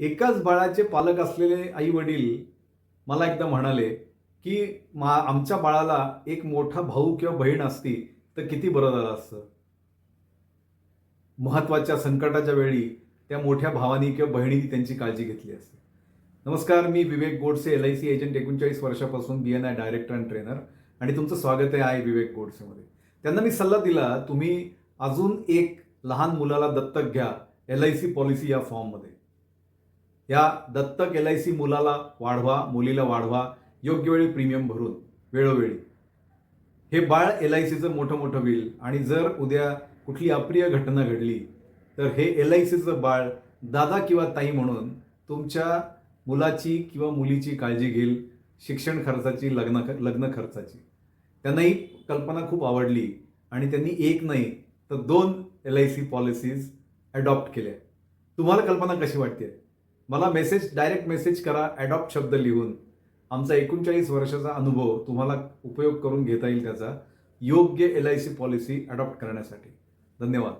एकाच बाळाचे पालक असलेले आई वडील मला एकदा म्हणाले की मा आमच्या बाळाला एक मोठा भाऊ किंवा बहीण असती तर किती बरं झालं असतं? महत्त्वाच्या संकटाच्या वेळी त्या मोठ्या भावानी किंवा बहिणीने त्यांची काळजी घेतली असते. नमस्कार मी Vivek Godse L I C agent एकोणचाळीस वर्षापासून B N I director and trainer आणि तुमचं स्वागत आहे आय विवेक गोडसेमध्ये. त्यांना मी सल्ला दिला तुम्ही अजून एक लहान मुलाला दत्तक घ्या एल आय सी पॉलिसी या फॉर्ममध्ये. या दत्तक एल आय सी मुलाला वाढवा मुलीला वाढवा योग्य वेळी प्रीमियम भरून वेळोवेळी. हे बाळ एल आय सीचं मोठं मोठं बिल आणि जर उद्या कुठली अप्रिय घटना घडली तर हे एल आय सीचं बाळ दादा किंवा ताई म्हणून तुमच्या मुलाची किंवा मुलीची काळजी घेईल शिक्षण खर्चाची लग्न लग्न खर्चाची. त्यांना ही कल्पना खूप आवडली आणि त्यांनी एक नाही तर दोन L I C policies adopt केल्या. तुम्हाला कल्पना कशी वाटते? मला मेसेज डायरेक्ट मेसेज करा ॲडॉप्ट शब्द लिहून. आमचा एकोणचाळीस वर्षाचा अनुभव तुम्हाला उपयोग करून घेता येईल त्याचा. योग्य L I C policy adopt करण्यासाठी. धन्यवाद.